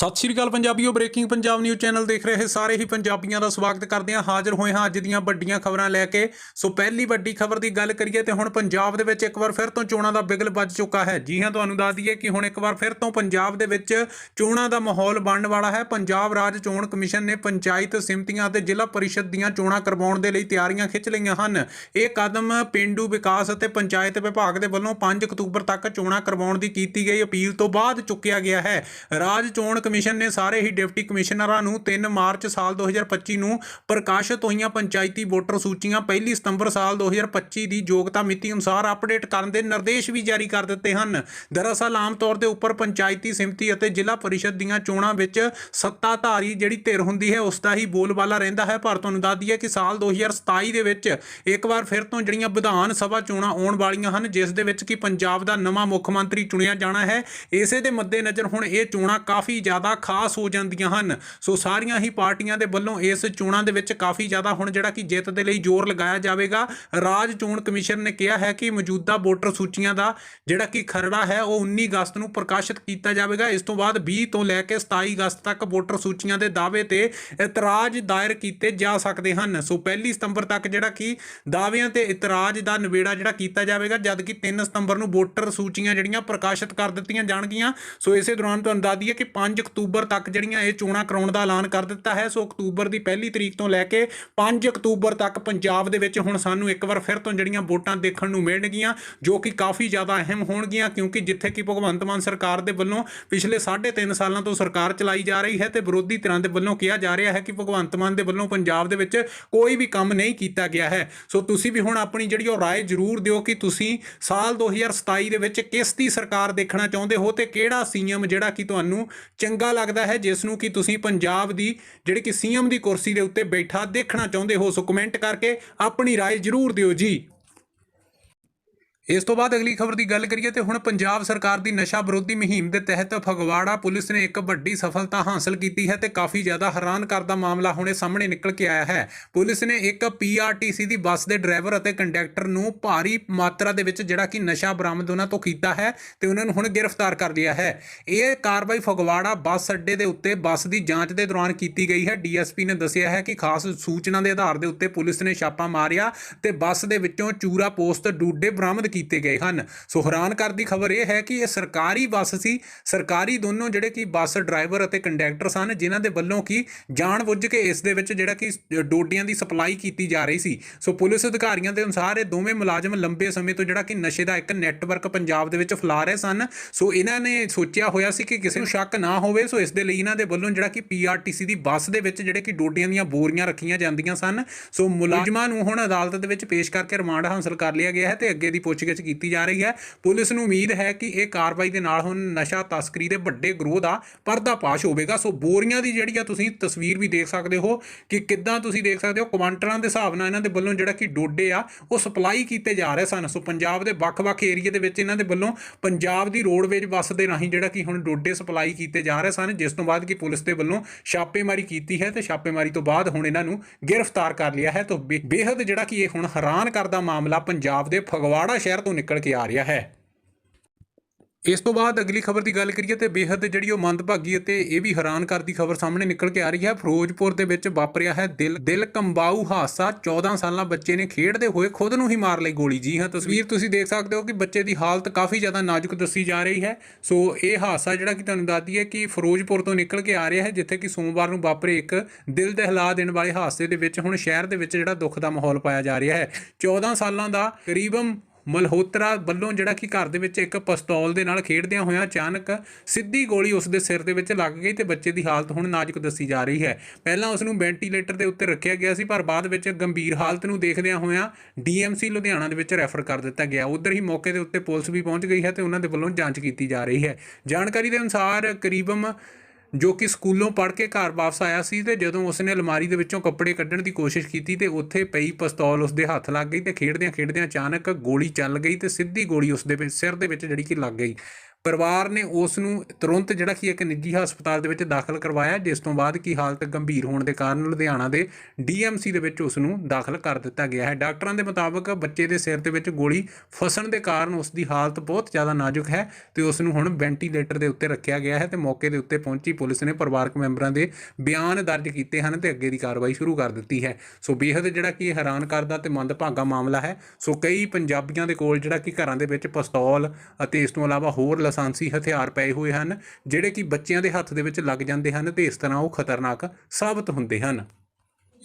ਸਤਿ ਸ਼੍ਰੀ ਅਕਾਲ ਪੰਜਾਬੀਓ ਬ੍ਰੇਕਿੰਗ ਪੰਜਾਬ ਨਿਊਜ਼ ਚੈਨਲ ਦੇਖ ਰਹੇ ਸਾਰੇ ਹੀ ਪੰਜਾਬੀਆਂ ਦਾ ਸਵਾਗਤ ਕਰਦੇ ਹਾਂ। ਹਾਜ਼ਰ ਹੋਏ ਹਾਂ ਅੱਜ ਦੀਆਂ ਵੱਡੀਆਂ ਖਬਰਾਂ ਲੈ ਕੇ। ਸੋ ਪਹਿਲੀ ਵੱਡੀ ਖਬਰ ਦੀ ਗੱਲ ਕਰੀਏ ਤੇ ਹੁਣ ਪੰਜਾਬ ਦੇ ਵਿੱਚ ਇੱਕ ਵਾਰ ਫਿਰ ਤੋਂ ਚੋਣਾਂ ਦਾ ਬਿਗਲ ਵੱਜ ਚੁੱਕਾ ਹੈ। ਜੀ ਹਾਂ, ਤੁਹਾਨੂੰ ਦੱਸ ਦਈਏ ਕਿ ਹੁਣ ਇੱਕ ਵਾਰ ਫਿਰ ਤੋਂ ਪੰਜਾਬ ਦੇ ਵਿੱਚ ਚੋਣਾਂ ਦਾ ਮਾਹੌਲ ਬਣਨ ਵਾਲਾ ਹੈ। ਪੰਜਾਬ ਰਾਜ ਚੋਣ ਕਮਿਸ਼ਨ ਨੇ ਪੰਚਾਇਤ ਸਿਮਤੀਆਂ ਅਤੇ ਜ਼ਿਲ੍ਹਾ ਪਰਿਸ਼ਦ ਦੀਆਂ ਚੋਣਾਂ ਕਰਵਾਉਣ ਦੇ ਲਈ ਤਿਆਰੀਆਂ ਖਿੱਚ ਲਈਆਂ ਹਨ। ਇਹ ਕਦਮ ਪਿੰਡੂ ਵਿਕਾਸ ਅਤੇ ਪੰਚਾਇਤ ਵਿਭਾਗ ਦੇ ਵੱਲੋਂ 5 ਅਕਤੂਬਰ ਤੱਕ ਚੋਣਾਂ ਕਰਵਾਉਣ ਦੀ ਕੀਤੀ ਗਈ ਅਪੀਲ ਤੋਂ ਬਾਅਦ ਚੁੱਕਿਆ ਗਿਆ ਹੈ। ਰਾਜ ਚੋਣ ਕਮਿਸ਼ਨ ਨੇ ਸਾਰੇ ਹੀ ਡਿਪਟੀ ਕਮਿਸ਼ਨਰਾਂ ਨੂੰ 3 ਮਾਰਚ ਸਾਲ 2025 ਨੂੰ ਪ੍ਰਕਾਸ਼ਿਤ ਹੋਈਆਂ ਪੰਚਾਇਤੀ ਵੋਟਰ ਸੂਚੀਆਂ 1 ਸਤੰਬਰ ਸਾਲ 2025 ਦੀ ਯੋਗਤਾ ਮਿਤੀ ਅਨੁਸਾਰ ਅਪਡੇਟ ਕਰਨ ਦੇ ਨਿਰਦੇਸ਼ ਵੀ ਜਾਰੀ ਕਰ ਦਿੱਤੇ ਹਨ। ਦਰਅਸਲ, ਆਮ ਤੌਰ ਦੇ ਉੱਪਰ ਪੰਚਾਇਤੀ ਸਮਿਤੀ ਅਤੇ ਜ਼ਿਲ੍ਹਾ ਪਰਿਸ਼ਦ ਦੀਆਂ ਚੋਣਾਂ ਵਿੱਚ ਸੱਤਾਧਾਰੀ ਜਿਹੜੀ ਧਿਰ ਹੁੰਦੀ ਹੈ, ਉਸ ਦਾ ਹੀ ਬੋਲਬਾਲਾ ਰਹਿੰਦਾ ਹੈ। ਪਰ ਤੁਹਾਨੂੰ ਦੱਸ ਦਈਏ ਕਿ ਸਾਲ 2027 ਦੇ ਵਿੱਚ ਇੱਕ ਵਾਰ ਫਿਰ ਤੋਂ ਜਿਹੜੀਆਂ ਵਿਧਾਨ ਸਭਾ ਚੋਣਾਂ ਆਉਣ ਵਾਲੀਆਂ ਹਨ, ਜਿਸ ਦੇ ਵਿੱਚ ਕਿ ਪੰਜਾਬ ਦਾ ਨਵਾਂ ਮੁੱਖ ਮੰਤਰੀ ਚੁਣਿਆ ਜਾਣਾ ਹੈ, ਇਸੇ ਦੇ ਮੱਦੇਨਜ਼ਰ ਹੁਣ ਇਹ ਚੋਣਾਂ ਕਾਫੀ ਜ਼ਿਆਦਾ ਜ਼ਿਆਦਾ ਖਾਸ ਹੋ ਜਾਂਦੀਆਂ ਹਨ। ਸੋ ਸਾਰੀਆਂ ਹੀ ਪਾਰਟੀਆਂ ਦੇ ਵੱਲੋਂ ਇਸ ਚੋਣਾਂ ਦੇ ਵਿੱਚ ਕਾਫੀ ਜ਼ਿਆਦਾ ਹੁਣ ਜਿਹੜਾ ਕਿ ਜਿੱਤ ਦੇ ਲਈ ਜ਼ੋਰ ਲਗਾਇਆ ਜਾਵੇਗਾ। ਰਾਜ ਚੋਣ ਕਮਿਸ਼ਨ ਨੇ ਕਿਹਾ ਹੈ ਕਿ ਮੌਜੂਦਾ ਵੋਟਰ ਸੂਚੀਆਂ ਦਾ ਜਿਹੜਾ ਕਿ ਖਰੜਾ ਹੈ, ਉਹ 19 ਅਗਸਤ ਨੂੰ ਪ੍ਰਕਾਸ਼ਿਤ ਕੀਤਾ ਜਾਵੇਗਾ। ਇਸ ਤੋਂ ਬਾਅਦ 20 ਤੋਂ ਲੈ ਕੇ 27 ਅਗਸਤ ਤੱਕ ਵੋਟਰ ਸੂਚੀਆਂ ਦੇ ਦਾਅਵੇ ਤੇ ਇਤਰਾਜ਼ ਦਾਇਰ ਕੀਤੇ ਜਾ ਸਕਦੇ ਹਨ। ਸੋ ਪਹਿਲੀ ਸਤੰਬਰ ਤੱਕ ਜਿਹੜਾ ਕਿ ਦਾਅਵਿਆਂ ਤੇ ਇਤਰਾਜ਼ ਦਾ ਨਿਬੇੜਾ ਜਿਹੜਾ ਕੀਤਾ ਜਾਵੇਗਾ, ਜਦ ਕਿ 3 ਸਤੰਬਰ ਨੂੰ ਵੋਟਰ ਸੂਚੀਆਂ ਜਿਹੜੀਆਂ ਪ੍ਰਕਾਸ਼ਿਤ ਕਰ ਦਿੱਤੀਆਂ ਜਾਣਗੀਆਂ। ਸੋ ਇਸੇ ਦੌਰਾਨ ਤੁਹਾਨੂੰ ਦੱਸ ਦਈਏ ਕਿ 5 ਅਕਤੂਬਰ ਤੱਕ ਜਿਹੜੀਆਂ ਇਹ ਚੋਣਾਂ ਕਰਾਉਣ ਦਾ ਐਲਾਨ ਕਰ ਦਿੱਤਾ ਹੈ ਸੋ ਅਕਤੂਬਰ ਦੀ ਪਹਿਲੀ ਤਰੀਕ ਤੋਂ ਲੈ ਕੇ 5 ਅਕਤੂਬਰ ਤੱਕ ਪੰਜਾਬ ਦੇ ਵਿੱਚ ਹੁਣ ਸਾਨੂੰ ਇੱਕ ਵਾਰ ਫਿਰ ਤੋਂ ਜਿਹੜੀਆਂ ਵੋਟਾਂ ਦੇਖਣ ਨੂੰ ਮਿਲਣਗੀਆਂ ਜੋ ਕਿ ਕਾਫੀ ਜ਼ਿਆਦਾ ਅਹਿਮ ਹੋਣਗੀਆਂ ਕਿਉਂਕਿ ਜਿੱਥੇ ਕਿ ਭਗਵੰਤ ਮਾਨ ਸਰਕਾਰ ਦੇ ਵੱਲੋਂ ਪਿਛਲੇ 3.5 ਸਾਲਾਂ ਤੋਂ ਸਰਕਾਰ ਚਲਾਈ ਜਾ ਰਹੀ ਹੈ ਤੇ ਵਿਰੋਧੀ ਧਿਰਾਂ ਦੇ ਵੱਲੋਂ ਕਿਹਾ ਜਾ ਰਿਹਾ ਹੈ ਕਿ ਭਗਵੰਤ ਮਾਨ ਦੇ ਵੱਲੋਂ ਪੰਜਾਬ ਦੇ ਵਿੱਚ ਕੋਈ ਵੀ ਕੰਮ ਨਹੀਂ ਕੀਤਾ ਗਿਆ ਹੈ ਸੋ ਤੁਸੀਂ ਵੀ ਹੁਣ ਆਪਣੀ ਜਿਹੜੀ ਉਹ رائے ਜ਼ਰੂਰ ਦਿਓ ਕਿ ਤੁਸੀਂ ਸਾਲ 2027 ਦੇ ਵਿੱਚ ਕਿਸ ਦੀ ਸਰਕਾਰ ਦੇਖਣਾ ਚਾਹੁੰਦੇ ਹੋ ਤੇ ਕਿਹੜਾ ਸੀਐਮ ਜਿਹੜਾ ਕਿ ਤੁਹਾਨੂੰ ਚੰਗਾ ਲੱਗਦਾ ਹੈ ਜਿਸ ਨੂੰ ਕਿ ਤੁਸੀਂ ਪੰਜਾਬ ਦੀ ਜਿਹੜੀ ਕਿ ਸੀਐਮ ਦੀ ਕੁਰਸੀ ਦੇ ਉੱਤੇ ਬੈਠਾ ਦੇਖਣਾ ਚਾਹੁੰਦੇ ਹੋ ਸੋ ਕਮੈਂਟ ਕਰਕੇ ਆਪਣੀ رائے ਜ਼ਰੂਰ ਦਿਓ ਜੀ ਇਸ ਤੋਂ ਬਾਅਦ ਅਗਲੀ ਖਬਰ ਦੀ ਗੱਲ ਕਰੀਏ ਤੇ ਹੁਣ ਪੰਜਾਬ ਸਰਕਾਰ ਦੀ ਨਸ਼ਾ ਵਿਰੋਧੀ ਮੁਹਿੰਮ ਦੇ ਤਹਿਤ ਫਗਵਾੜਾ ਪੁਲਿਸ ਨੇ ਇੱਕ ਵੱਡੀ ਸਫਲਤਾ ਹਾਸਲ ਕੀਤੀ ਹੈ ਤੇ ਕਾਫੀ ਜ਼ਿਆਦਾ ਹੈਰਾਨ ਕਰਦਾ ਮਾਮਲਾ ਹੁਣੇ ਸਾਹਮਣੇ ਨਿਕਲ ਕੇ ਆਇਆ ਹੈ। ਪੁਲਿਸ ਨੇ ਇੱਕ ਪੀਆਰਟੀਸੀ ਦੀ ਬੱਸ ਦੇ ਡਰਾਈਵਰ ਅਤੇ ਕੰਡਕਟਰ ਨੂੰ ਭਾਰੀ ਮਾਤਰਾ ਦੇ ਵਿੱਚ ਜਿਹੜਾ ਕਿ ਨਸ਼ਾ ਬਰਾਮਦ ਉਹਨਾਂ ਤੋਂ ਕੀਤਾ ਹੈ ਤੇ ਉਹਨਾਂ ਨੂੰ ਹੁਣ ਗ੍ਰਿਫਤਾਰ ਕਰ ਲਿਆ ਹੈ। ਇਹ ਕਾਰਵਾਈ ਫਗਵਾੜਾ ਬੱਸ ਅੱਡੇ ਦੇ ਉੱਤੇ ਬੱਸ ਦੀ ਜਾਂਚ ਦੇ ਦੌਰਾਨ ਕੀਤੀ ਗਈ ਹੈ। ਡੀਐਸਪੀ ਨੇ ਦੱਸਿਆ ਹੈ ਕਿ ਖਾਸ ਸੂਚਨਾ ਦੇ ਆਧਾਰ ਦੇ ਉੱਤੇ ਪੁਲਿਸ ਨੇ ਛਾਪਾ ਮਾਰਿਆ ਤੇ ਬੱਸ ਦੇ ਵਿੱਚੋਂ ਚੂਰਾ ਪੋਸਟ ਡੂਡੇ ਬਰਾਮਦ ਕੀਤੇ ਗਏ ਹਨ। ਸੋ ਹੈਰਾਨ ਕਰਦੀ ਖਬਰ ਇਹ ਹੈ ਕਿ ਇਹ ਸਰਕਾਰੀ ਬੱਸ ਸੀ। ਸਰਕਾਰੀ ਦੋਨੋਂ ਜਿਹੜੇ ਕਿ ਬੱਸ ਡਰਾਈਵਰ ਅਤੇ ਕੰਡਕਟਰ ਸਨ, ਜਿਨ੍ਹਾਂ ਦੇ ਵੱਲੋਂ ਕਿ ਜਾਣਬੁੱਝ ਕੇ ਇਸ ਦੇ ਵਿੱਚ ਜਿਹੜਾ ਕਿ ਡੋਡੀਆਂ ਦੀ ਸਪਲਾਈ ਕੀਤੀ ਜਾ ਰਹੀ ਸੀ। ਸੋ ਪੁਲਿਸ ਅਧਿਕਾਰੀਆਂ ਦੇ ਅਨੁਸਾਰ ਇਹ ਦੋਵੇਂ ਮੁਲਾਜ਼ਮ ਲੰਬੇ ਸਮੇਂ ਤੋਂ ਜਿਹੜਾ ਕਿ ਨਸ਼ੇ ਦਾ ਇੱਕ ਨੈਟਵਰਕ ਪੰਜਾਬ ਦੇ ਵਿੱਚ ਫੈਲਾ ਰਹੇ ਸਨ। ਸੋ ਇਹਨਾਂ ਨੇ ਸੋਚਿਆ ਹੋਇਆ ਸੀ ਕਿ ਕਿਸੇ ਨੂੰ ਸ਼ੱਕ ਨਾ ਹੋਵੇ, ਸੋ ਇਸ ਦੇ ਲਈ ਇਹਨਾਂ ਦੇ ਵੱਲੋਂ ਜਿਹੜਾ ਕਿ ਪੀਆਰਟੀਸੀ ਦੀ ਬੱਸ ਦੇ ਵਿੱਚ ਜਿਹੜੇ ਕਿ ਡੋਡੀਆਂ ਦੀਆਂ ਬੋਰੀਆਂ ਰੱਖੀਆਂ ਜਾਂਦੀਆਂ ਸਨ। ਸੋ ਮੁਲਾਜ਼ਮਾਂ ਨੂੰ ਹੁਣ ਅਦਾਲਤ ਦੇ ਵਿੱਚ ਪੇਸ਼ ਕਰਕੇ ਰਿਮਾਂਡ ਹਾਸਲ ਕਰ ਲਿਆ ਗਿਆ ਹੈ ਤੇ ਅੱਗੇ ਦੀ ਪੁੱਛ ਪੁੱਛਗਿੱਛ ਕੀਤੀ ਜਾ ਰਹੀ ਹੈ। ਪੁਲਿਸ ਨੂੰ ਉਮੀਦ ਹੈ ਕਿ ਇਹ ਕਾਰਵਾਈ ਦੇ ਨਾਲ ਹੁਣ ਨਸ਼ਾ ਤਸਕਰੀ ਦੇ ਵੱਡੇ ਗਰੋਹ ਦਾ ਪਰਦਾਫਾਸ਼ ਹੋਵੇਗਾ। ਸੋ ਬੋਰੀਆਂ ਦੀ ਜਿਹੜੀ ਆ ਤੁਸੀਂ ਤਸਵੀਰ ਵੀ ਦੇਖ ਸਕਦੇ ਹੋ ਕਿ ਕਿੱਦਾਂ ਤੁਸੀਂ ਦੇਖ ਸਕਦੇ ਹੋ। ਕੁਆਂਟਲਾਂ ਦੇ ਹਿਸਾਬ ਨਾਲ ਇਹਨਾਂ ਦੇ ਵੱਲੋਂ ਜਿਹੜਾ ਕਿ ਡੋਡੇ ਆ, ਉਹ ਸਪਲਾਈ ਕੀਤੇ ਜਾ ਰਹੇ ਸਨ। ਸੋ ਪੰਜਾਬ ਦੇ ਵੱਖ-ਵੱਖ ਏਰੀਏ ਦੇ ਵਿੱਚ ਇਹਨਾਂ ਦੇ ਵੱਲੋਂ ਪੰਜਾਬ ਦੀ ਰੋਡਵੇਜ ਬੱਸ ਦੇ ਰਾਹੀਂ ਜਿਹੜਾ ਕਿ ਹੁਣ ਡੋਡੇ ਸਪਲਾਈ ਕੀਤੇ ਜਾ ਰਹੇ ਸਨ, ਜਿਸ ਤੋਂ ਬਾਅਦ ਕਿ ਪੁਲਿਸ ਦੇ ਵੱਲੋਂ ਛਾਪੇਮਾਰੀ ਕੀਤੀ ਹੈ ਤੇ ਛਾਪੇਮਾਰੀ ਤੋਂ ਬਾਅਦ ਹੁਣ ਇਹਨਾਂ ਨੂੰ ਗ੍ਰਿਫਤਾਰ ਕਰ ਲਿਆ ਹੈ। ਤਾਂ ਬੇ- ਬੇਹੱਦ ਜਿਹੜਾ ਕਿ ਇਹ ਹੁਣ ਹੈਰਾਨ ਕਰਦਾ ਮਾਮਲਾ ਪੰਜਾਬ ਦੇ ਫਗਵਾੜਾ ਸ਼ਹਿਰ ਤੋਂ ਨਿਕਲ ਕੇ ਆ ਰਿਹਾ ਹੈ। ਇਸ ਤੋਂ ਬਾਅਦ ਅਗਲੀ ਖਬਰ ਦੀ ਗੱਲ ਕਰੀਏ ਤੇ ਬੇਹੱਦ ਜਿਹੜੀ ਉਹ ਮੰਦਭਾਗੀ ਅਤੇ ਇਹ ਵੀ ਹੈਰਾਨ ਕਰਦੀ ਖਬਰ ਸਾਹਮਣੇ ਨਿਕਲ ਕੇ ਆ ਰਹੀ ਹੈ। ਫਿਰੋਜ਼ਪੁਰ ਦੇ ਵਿੱਚ ਵਾਪਰਿਆ ਹੈ ਦਿਲ ਦਿਲ ਕੰਬਾਊ ਹਾਦਸਾ। 14 ਸਾਲਾਂ ਬੱਚੇ ਨੇ ਖੇਡਦੇ ਹੋਏ ਖੁਦ ਨੂੰ ਹੀ ਮਾਰ ਲਈ ਗੋਲੀ। ਜੀ ਹਾਂ, ਤਸਵੀਰ ਤੁਸੀਂ ਦੇਖ ਸਕਦੇ ਹੋ ਕਿ ਬੱਚੇ ਦੀ ਹਾਲਤ ਕਾਫੀ ਜ਼ਿਆਦਾ ਨਾਜ਼ੁਕ ਦੱਸੀ ਜਾ ਰਹੀ ਹੈ। ਸੋ ਇਹ ਹਾਦਸਾ ਜਿਹੜਾ ਕਿ ਤੁਹਾਨੂੰ ਦੱਸਦੀ ਹੈ ਕਿ ਫਿਰੋਜ਼ਪੁਰ ਤੋਂ ਨਿਕਲ ਕੇ ਆ ਰਿਹਾ ਹੈ, ਜਿੱਥੇ ਕਿ ਸੋਮਵਾਰ ਨੂੰ ਵਾਪਰੇ ਇੱਕ ਦਿਲ ਦਹਿਲਾ ਦੇਣ ਵਾਲੇ ਹਾਦਸੇ ਦੇ ਵਿੱਚ ਹੁਣ ਸ਼ਹਿਰ ਦੇ ਵਿੱਚ ਜਿਹੜਾ ਦੁੱਖ ਦਾ ਮਾਹੌਲ ਪਾਇਆ ਜਾ ਰਿਹਾ ਹੈ। 14 ਸਾਲਾਂ ਦਾ ਕਰੀਬਨ ਮਲਹੋਤਰਾ ਵੱਲੋਂ ਜਿਹੜਾ ਕਿ ਘਰ ਦੇ ਵਿੱਚ ਇੱਕ ਪਿਸਤੌਲ ਦੇ ਨਾਲ ਖੇਡਦਿਆਂ ਹੋਇਆਂ ਅਚਾਨਕ ਸਿੱਧੀ ਗੋਲੀ ਉਸ ਦੇ ਸਿਰ ਦੇ ਵਿੱਚ ਲੱਗ ਗਈ ਤੇ ਬੱਚੇ ਦੀ ਹਾਲਤ ਹੁਣ ਨਾਜ਼ੁਕ ਦੱਸੀ ਜਾ ਰਹੀ ਹੈ। ਪਹਿਲਾਂ ਉਸ ਨੂੰ ਵੈਂਟੀਲੇਟਰ ਦੇ ਉੱਤੇ ਰੱਖਿਆ ਗਿਆ ਸੀ, ਪਰ ਬਾਅਦ ਵਿੱਚ ਗੰਭੀਰ ਹਾਲਤ ਨੂੰ ਦੇਖਦਿਆਂ ਹੋਇਆਂ ਡੀਐਮਸੀ ਲੁਧਿਆਣਾ ਦੇ ਵਿੱਚ ਰੈਫਰ ਕਰ ਦਿੱਤਾ ਗਿਆ। ਉਧਰ ਹੀ ਮੌਕੇ ਦੇ ਉੱਤੇ ਪੁਲਿਸ ਵੀ ਪਹੁੰਚ ਗਈ ਹੈ ਤੇ ਉਹਨਾਂ ਦੇ ਵੱਲੋਂ ਜਾਂਚ ਕੀਤੀ ਜਾ ਰਹੀ ਹੈ। ਜਾਣਕਾਰੀ ਦੇ ਅਨੁਸਾਰ ਕਰੀਬਨ ਜੋ ਕਿ ਸਕੂਲੋਂ ਪੜ੍ਹ ਕੇ ਘਰ ਵਾਪਸ ਆਇਆ ਸੀ ਤੇ ਜਦੋਂ ਉਸਨੇ ਅਲਮਾਰੀ ਦੇ ਵਿੱਚੋਂ ਕੱਪੜੇ ਕੱਢਣ ਦੀ ਕੋਸ਼ਿਸ਼ ਕੀਤੀ ਤੇ ਉੱਥੇ ਪਈ ਪਿਸਤੌਲ ਉਸਦੇ ਹੱਥ ਲੱਗ ਗਈ ਤੇ ਖੇਡਦਿਆਂ ਖੇਡਦਿਆਂ ਅਚਾਨਕ ਗੋਲੀ ਚੱਲ ਗਈ ਤੇ ਸਿੱਧੀ ਗੋਲੀ ਉਸਦੇ ਵਿੱਚ ਸਿਰ ਦੇ ਵਿੱਚ ਜਿਹੜੀ ਕਿ ਲੱਗ ਗਈ। ਪਰਿਵਾਰ ਨੇ ਉਸ ਨੂੰ ਤੁਰੰਤ ਜਿਹੜਾ ਕਿ ਇੱਕ ਨਿੱਜੀ ਹਸਪਤਾਲ ਦੇ ਵਿੱਚ ਦਾਖਲ ਕਰਵਾਇਆ, ਜਿਸ ਤੋਂ ਬਾਅਦ ਕੀ ਹਾਲਤ ਗੰਭੀਰ ਹੋਣ ਦੇ ਕਾਰਨ ਲੁਧਿਆਣਾ ਦੇ ਡੀਐਮਸੀ ਦੇ ਵਿੱਚ ਉਸ ਨੂੰ ਦਾਖਲ ਕਰ ਦਿੱਤਾ ਗਿਆ ਹੈ। ਡਾਕਟਰਾਂ ਦੇ ਮੁਤਾਬਕ ਬੱਚੇ ਦੇ ਸਿਰ ਦੇ ਵਿੱਚ ਗੋਲੀ ਫਸਣ ਦੇ ਕਾਰਨ ਉਸ ਦੀ ਹਾਲਤ ਬਹੁਤ ਜ਼ਿਆਦਾ ਨਾਜ਼ੁਕ ਹੈ ਤੇ ਉਸ ਨੂੰ ਹੁਣ ਵੈਂਟੀਲੇਟਰ ਦੇ ਉੱਤੇ ਰੱਖਿਆ ਗਿਆ ਹੈ ਤੇ ਮੌਕੇ ਦੇ ਉੱਤੇ ਪਹੁੰਚੀ ਪੁਲਿਸ ਨੇ ਪਰਿਵਾਰਕ ਮੈਂਬਰਾਂ ਦੇ ਬਿਆਨ ਦਰਜ ਕੀਤੇ ਹਨ ਤੇ ਅੱਗੇ ਦੀ ਕਾਰਵਾਈ ਸ਼ੁਰੂ ਕਰ ਦਿੱਤੀ ਹੈ। ਸੋ ਬੇहद ਜਿਹੜਾ ਕਿ ਹੈਰਾਨ ਕਰਦਾ ਤੇ ਮੰਦਭਾਗਾ ਮਾਮਲਾ ਹੈ। ਸੋ ਕਈ ਪੰਜਾਬੀਆਂ ਦੇ ਕੋਲ ਜਿਹੜਾ ਕਿ ਘਰਾਂ ਦੇ ਵਿੱਚ ਪਿਸਤੌਲ ਅਤੇ ਇਸ ਤੋਂ ਇਲਾਵਾ ਹੋਰ ਲਾਇਸੈਂਸੀ ਹਥਿਆਰ ਪਏ ਹੋਏ ਹਨ, ਜਿਹੜੇ ਕਿ ਬੱਚਿਆਂ ਦੇ ਹੱਥ ਦੇ ਵਿੱਚ ਲੱਗ ਜਾਂਦੇ ਹਨ ਤੇ ਇਸ ਤਰ੍ਹਾਂ ਉਹ ਖਤਰਨਾਕ ਸਾਬਤ ਹੁੰਦੇ ਹਨ।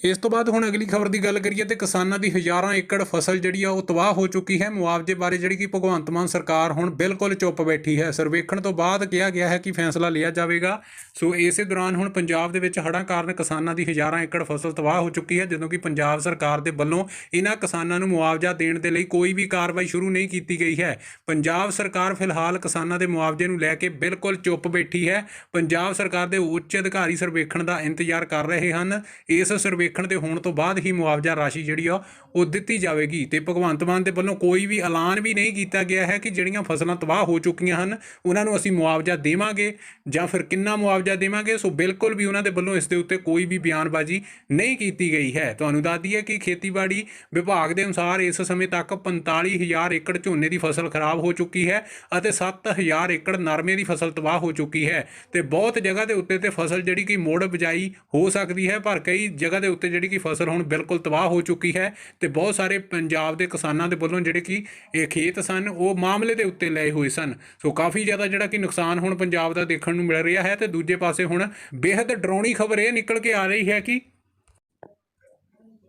ਇਸ ਤੋਂ ਬਾਅਦ ਹੁਣ ਅਗਲੀ ਖਬਰ ਦੀ ਗੱਲ ਕਰੀਏ ਤੇ ਕਿਸਾਨਾਂ ਦੀ ਹਜ਼ਾਰਾਂ ਏਕੜ ਫਸਲ ਜਿਹੜੀ ਆ ਉਹ ਤਬਾਹ ਹੋ ਚੁੱਕੀ ਹੈ। ਮੁਆਵਜ਼ੇ ਬਾਰੇ ਜਿਹੜੀ ਕਿ ਭਗਵੰਤ ਮਾਨ ਸਰਕਾਰ ਹੁਣ ਬਿਲਕੁਲ ਚੁੱਪ ਬੈਠੀ ਹੈ। ਸਰਵੇਖਣ ਤੋਂ ਬਾਅਦ ਕਿਹਾ ਗਿਆ ਹੈ ਕਿ ਫੈਸਲਾ ਲਿਆ ਜਾਵੇਗਾ। ਸੋ ਇਸੇ ਦੌਰਾਨ ਹੁਣ ਪੰਜਾਬ ਦੇ ਵਿੱਚ ਹੜ੍ਹਾਂ ਕਾਰਨ ਕਿਸਾਨਾਂ ਦੀ ਹਜ਼ਾਰਾਂ ਏਕੜ ਫਸਲ ਤਬਾਹ ਹੋ ਚੁੱਕੀ ਹੈ, ਜਦੋਂ ਕਿ ਪੰਜਾਬ ਸਰਕਾਰ ਦੇ ਵੱਲੋਂ ਇਹਨਾਂ ਕਿਸਾਨਾਂ ਨੂੰ ਮੁਆਵਜ਼ਾ ਦੇਣ ਦੇ ਲਈ ਕੋਈ ਵੀ ਕਾਰਵਾਈ ਸ਼ੁਰੂ ਨਹੀਂ ਕੀਤੀ ਗਈ ਹੈ। ਪੰਜਾਬ ਸਰਕਾਰ ਫਿਲਹਾਲ ਕਿਸਾਨਾਂ ਦੇ ਮੁਆਵਜ਼ੇ ਨੂੰ ਲੈ ਕੇ ਬਿਲਕੁਲ ਚੁੱਪ ਬੈਠੀ ਹੈ। ਪੰਜਾਬ ਸਰਕਾਰ ਦੇ ਉੱਚ ਅਧਿਕਾਰੀ ਸਰਵੇਖਣ ਦਾ ਇੰਤਜ਼ਾਰ ਕਰ ਰਹੇ ਹਨ। ਇਸ ਸਰਵੇ ਸਰਵੇਖਣ ਦੇ ਹੋਣ ਤੋਂ ਬਾਅਦ ਹੀ ਮੁਆਵਜ਼ਾ ਰਾਸ਼ੀ ਜਿਹੜੀ ਆ, ਉਹ ਦਿੱਤੀ ਜਾਵੇਗੀ। ਤੇ ਭਗਵੰਤ ਮਾਨ ਦੇ ਵੱਲੋਂ ਕੋਈ ਵੀ ਐਲਾਨ ਵੀ ਨਹੀਂ ਕੀਤਾ ਗਿਆ ਹੈ ਕਿ ਜਿਹੜੀਆਂ ਫਸਲਾਂ ਤਬਾਹ ਹੋ ਚੁੱਕੀਆਂ ਹਨ, ਉਹਨਾਂ ਨੂੰ ਅਸੀਂ ਮੁਆਵਜ਼ਾ ਦੇਵਾਂਗੇ ਜਾਂ ਫਿਰ ਕਿੰਨਾ ਮੁਆਵਜ਼ਾ ਦੇਵਾਂਗੇ, ਸੋ ਬਿਲਕੁਲ ਵੀ ਉਹਨਾਂ ਦੇ ਵੱਲੋਂ ਇਸ ਦੇ ਉੱਤੇ ਕੋਈ ਵੀ ਬਿਆਨਬਾਜ਼ੀ ਨਹੀਂ ਕੀਤੀ ਗਈ ਹੈ। ਤੁਹਾਨੂੰ ਦੱਸ ਦਈਏ ਕਿ ਖੇਤੀਬਾੜੀ ਵਿਭਾਗ ਦੇ ਅਨੁਸਾਰ ਇਸ ਸਮੇਂ ਤੱਕ 45000 ਏਕੜ ਝੋਨੇ ਦੀ ਫਸਲ ਖਰਾਬ ਹੋ ਚੁੱਕੀ ਹੈ ਅਤੇ 7000 ਏਕੜ ਨਰਮੇ ਦੀ ਫਸਲ ਤਬਾਹ ਹੋ ਚੁੱਕੀ ਹੈ। ਤੇ ਬਹੁਤ ਜਗ੍ਹਾ ਦੇ ਉੱਤੇ ਤੇ ਫਸਲ ਜਿਹੜੀ ਕਿ ਮੁੜ ਬਿਜਾਈ ਹੋ ਸਕਦੀ ਹੈ, ਪਰ ਕਈ ਜਗ੍ਹਾ ਦੇ ਉੱਤੇ ਜਿਹੜੀ ਕਿ ਫਸਲ ਹੁਣ ਬਿਲਕੁਲ ਤਬਾਹ ਹੋ ਚੁੱਕੀ ਹੈ ਤੇ ਬਹੁਤ ਸਾਰੇ ਪੰਜਾਬ ਦੇ ਕਿਸਾਨਾਂ ਦੇ ਵੱਲੋਂ ਜਿਹੜੇ ਕਿ ਇਹ ਖੇਤ ਸਨ, ਉਹ ਮਾਮਲੇ ਦੇ ਉੱਤੇ ਲਏ ਹੋਏ ਸਨ। ਸੋ ਕਾਫੀ ਜ਼ਿਆਦਾ ਜਿਹੜਾ ਕਿ ਨੁਕਸਾਨ ਹੁਣ ਪੰਜਾਬ ਦਾ ਦੇਖਣ ਨੂੰ ਮਿਲ ਰਿਹਾ ਹੈ ਤੇ ਦੂਜੇ ਪਾਸੇ ਹੁਣ ਬੇहद ਡਰਾਉਣੀ ਖਬਰ ਇਹ ਨਿਕਲ ਕੇ ਆ ਰਹੀ ਹੈ ਕਿ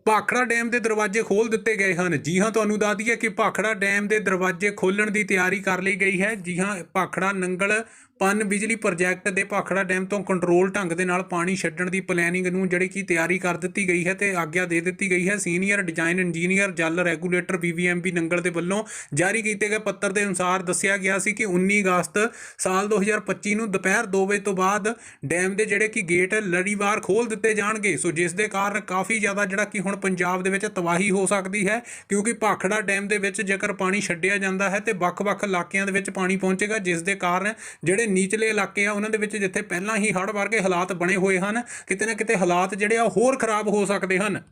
ਭਾਖੜਾ ਡੈਮ ਦੇ ਦਰਵਾਜ਼ੇ ਖੋਲ ਦਿੱਤੇ ਗਏ ਹਨ। ਜੀ ਹਾਂ, ਤੁਹਾਨੂੰ ਦੱਸ ਦਈਏ ਕਿ ਭਾਖੜਾ ਡੈਮ ਦੇ ਦਰਵਾਜ਼ੇ ਖੋਲਣ ਦੀ ਤਿਆਰੀ ਕਰ ਲਈ ਗਈ ਹੈ। ਜੀ ਹਾਂ, ਭਾਖੜਾ ਨੰਗਲ ਪਨ ਬਿਜਲੀ ਪ੍ਰੋਜੈਕਟ ਦੇ ਭਾਖੜਾ ਡੈਮ ਤੋਂ ਕੰਟਰੋਲ ਢੰਗ ਦੇ ਨਾਲ ਪਾਣੀ ਛੱਡਣ ਦੀ ਪਲੈਨਿੰਗ ਨੂੰ ਜਿਹੜੀ ਕਿ ਤਿਆਰੀ ਕਰ ਦਿੱਤੀ ਗਈ ਹੈ ਤੇ ਆਗਿਆ ਦੇ ਦਿੱਤੀ ਗਈ ਹੈ। ਸੀਨੀਅਰ ਡਿਜ਼ਾਈਨ ਇੰਜੀਨੀਅਰ ਜਲ ਰੈਗੂਲੇਟਰ ਬੀਵੀਐਮਬੀ ਨੰਗਲ ਦੇ ਵੱਲੋਂ ਜਾਰੀ ਕੀਤੇ ਗਏ ਪੱਤਰ ਦੇ ਅਨੁਸਾਰ ਦੱਸਿਆ ਗਿਆ ਸੀ ਕਿ 19 ਅਗਸਤ ਸਾਲ 2025 ਨੂੰ ਦੁਪਹਿਰ 2 ਵਜੇ ਤੋਂ ਬਾਅਦ ਡੈਮ ਦੇ ਜਿਹੜੇ ਕਿ ਗੇਟ ਲੜੀਵਾਰ ਖੋਲ ਦਿੱਤੇ ਜਾਣਗੇ। ਸੋ ਜਿਸ ਦੇ ਕਾਰਨ ਕਾਫੀ ਜ਼ਿਆਦਾ ਜਿਹੜਾ ਕਿ ਹੁਣ ਪੰਜਾਬ ਦੇ ਵਿੱਚ ਤਬਾਹੀ ਹੋ ਸਕਦੀ ਹੈ ਕਿਉਂਕਿ ਭਾਖੜਾ ਡੈਮ ਦੇ ਵਿੱਚ ਜੇਕਰ ਪਾਣੀ ਛੱਡਿਆ ਜਾਂਦਾ ਹੈ ਤੇ ਵੱਖ-ਵੱਖ ਇਲਾਕਿਆਂ ਦੇ ਵਿੱਚ ਪਾਣੀ ਪਹੁੰਚੇਗਾ, ਜਿਸ ਦੇ ਕਾਰਨ ਜਿਹੜੇ ਜਿਹੜੇ ਨੀਚਲੇ ਇਲਾਕੇ ਆ, ਉਹਨਾਂ ਦੇ ਵਿੱਚ ਜਿੱਥੇ ਪਹਿਲਾਂ ਹੀ ਹੜ੍ਹ ਵਰਗੇ ਹਾਲਾਤ ਬਣੇ ਹੋਏ ਹਨ, ਕਿਤੇ ਨਾ ਕਿਤੇ ਹਾਲਾਤ ਜਿਹੜੇ ਆ ਹੋਰ ਖਰਾਬ ਹੋ ਸਕਦੇ ਹਨ।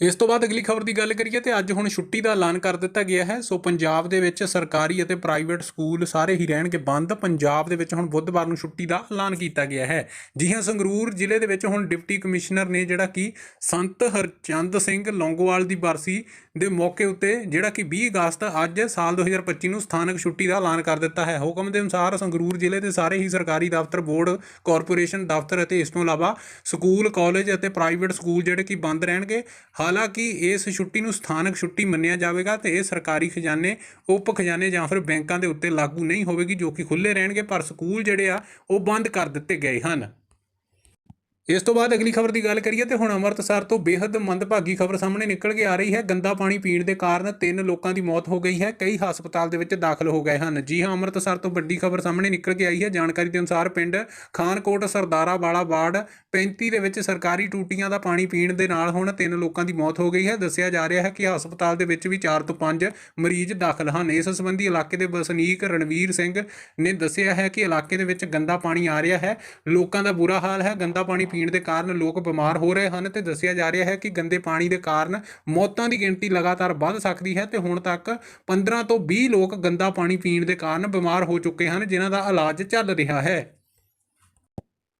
ਇਸ ਤੋਂ ਬਾਅਦ ਅਗਲੀ ਖਬਰ ਦੀ ਗੱਲ ਕਰੀਏ ਤੇ ਅੱਜ ਹੁਣ ਛੁੱਟੀ ਦਾ ਐਲਾਨ ਕਰ ਦਿੱਤਾ ਗਿਆ ਹੈ। ਸੋ ਪੰਜਾਬ ਦੇ ਵਿੱਚ ਸਰਕਾਰੀ ਅਤੇ ਪ੍ਰਾਈਵੇਟ ਸਕੂਲ ਸਾਰੇ ਹੀ ਰਹਿਣਗੇ ਬੰਦ। ਪੰਜਾਬ ਦੇ ਵਿੱਚ ਹੁਣ ਬੁੱਧਵਾਰ ਨੂੰ ਛੁੱਟੀ ਦਾ ਐਲਾਨ ਕੀਤਾ ਗਿਆ ਹੈ। ਜੀ ਹਾਂ ਸੰਗਰੂਰ ਜ਼ਿਲ੍ਹੇ ਦੇ ਵਿੱਚ ਹੁਣ ਡਿਪਟੀ ਕਮਿਸ਼ਨਰ ਨੇ ਜਿਹੜਾ ਕਿ ਸੰਤ ਹਰਚੰਦ ਸਿੰਘ ਲੌਂਗੋਵਾਲ ਦੀ ਬਰਸੀ ਦੇ ਮੌਕੇ ਉੱਤੇ ਜਿਹੜਾ ਕਿ 20 ਅਗਸਤ ਅੱਜ ਸਾਲ 2025 ਨੂੰ ਸਥਾਨਕ ਛੁੱਟੀ ਦਾ ਐਲਾਨ ਕਰ ਦਿੱਤਾ ਹੈ। ਹੁਕਮ ਦੇ ਅਨੁਸਾਰ ਸੰਗਰੂਰ ਜ਼ਿਲ੍ਹੇ ਦੇ ਸਾਰੇ ਹੀ ਸਰਕਾਰੀ ਦਫ਼ਤਰ, ਬੋਰਡ, ਕਾਰਪੋਰੇਸ਼ਨ ਦਫ਼ਤਰ ਅਤੇ ਇਸ ਤੋਂ ਇਲਾਵਾ ਸਕੂਲ, ਕਾਲਜ ਅਤੇ ਪ੍ਰਾਈਵੇਟ ਸਕੂਲ ਜਿਹੜੇ ਕਿ ਬੰਦ ਰਹਿਣਗੇ। ਹਾਲਾਂਕਿ ਇਸ ਛੁੱਟੀ ਨੂੰ ਸਥਾਨਕ ਛੁੱਟੀ ਮੰਨਿਆ ਜਾਵੇਗਾ ਤੇ ਇਹ ਸਰਕਾਰੀ ਖਜ਼ਾਨੇ, ਉਪ ਖਜ਼ਾਨੇ ਜਾਂ ਫਿਰ ਬੈਂਕਾਂ ਦੇ ਉੱਤੇ ਲਾਗੂ ਨਹੀਂ ਹੋਵੇਗੀ, ਜੋ ਕਿ ਖੁੱਲੇ ਰਹਿਣਗੇ, ਪਰ ਸਕੂਲ ਜਿਹੜੇ ਆ, ਉਹ ਬੰਦ ਕਰ ਦਿੱਤੇ ਗਏ ਹਨ। ਇਸ ਤੋਂ ਬਾਅਦ ਅਗਲੀ ਖਬਰ ਦੀ ਗੱਲ ਕਰੀਏ ਤੇ ਹੁਣ ਅੰਮ੍ਰਿਤਸਰ ਤੋਂ ਬੇहद ਮੰਦਭਾਗੀ ਖਬਰ ਸਾਹਮਣੇ ਨਿਕਲ ਕੇ ਆ ਰਹੀ ਹੈ। ਗੰਦਾ ਪਾਣੀ ਪੀਣ ਦੇ ਕਾਰਨ ਤਿੰਨ ਲੋਕਾਂ ਦੀ ਮੌਤ ਹੋ ਗਈ ਹੈ। ਕਈ ਹਸਪਤਾਲ ਦੇ ਵਿੱਚ ਦਾਖਲ ਹੋ ਗਏ ਹਨ। ਜੀ ਹਾਂ, ਅੰਮ੍ਰਿਤਸਰ ਤੋਂ ਵੱਡੀ ਖਬਰ ਸਾਹਮਣੇ ਨਿਕਲ ਕੇ ਆਈ ਹੈ। ਜਾਣਕਾਰੀ ਦੇ ਅਨੁਸਾਰ ਪਿੰਡ ਖਾਨਕੋਟ ਸਰਦਾਰਾ ਵਾਲਾ ਵਾਰਡ 35 ਦੇ ਵਿੱਚ ਸਰਕਾਰੀ ਟੂਟੀਆਂ ਦਾ ਪਾਣੀ ਪੀਣ ਦੇ ਨਾਲ ਹੁਣ ਤਿੰਨ ਲੋਕਾਂ ਦੀ ਮੌਤ ਹੋ ਗਈ ਹੈ। ਦੱਸਿਆ ਜਾ ਰਿਹਾ ਹੈ ਕਿ ਹਸਪਤਾਲ ਦੇ ਵਿੱਚ ਵੀ 4 ਤੋਂ 5 ਮਰੀਜ਼ ਦਾਖਲ ਹਨ। ਇਸ ਸੰਬੰਧੀ ਇਲਾਕੇ ਦੇ ਵਸਨੀਕ ਰਣਵੀਰ ਸਿੰਘ ਨੇ ਦੱਸਿਆ ਹੈ ਕਿ ਇਲਾਕੇ ਦੇ ਵਿੱਚ ਗੰਦਾ ਪਾਣੀ ਆ ਰਿਹਾ ਹੈ। ਲੋਕਾਂ ਦਾ ਬੁਰਾ ਹਾਲ ਹੈ। ਗੰਦਾ ਪਾਣੀ ਪੀਣ ਦੇ ਕਾਰਨ ਲੋਕ ਬਿਮਾਰ ਹੋ ਰਹੇ ਹਨ ਤੇ ਦੱਸਿਆ ਜਾ ਰਿਹਾ ਹੈ ਕਿ ਗੰਦੇ ਪਾਣੀ ਦੇ ਕਾਰਨ ਮੌਤਾਂ ਦੀ ਗਿਣਤੀ ਲਗਾਤਾਰ ਵੱਧ ਸਕਦੀ ਹੈ ਤੇ ਹੁਣ ਤੱਕ 15 ਤੋਂ 20 ਲੋਕ ਗੰਦਾ ਪਾਣੀ ਪੀਣ ਦੇ ਕਾਰਨ ਬਿਮਾਰ ਹੋ ਚੁੱਕੇ ਹਨ, ਜਿਨ੍ਹਾਂ ਦਾ ਇਲਾਜ ਚੱਲ ਰਿਹਾ ਹੈ।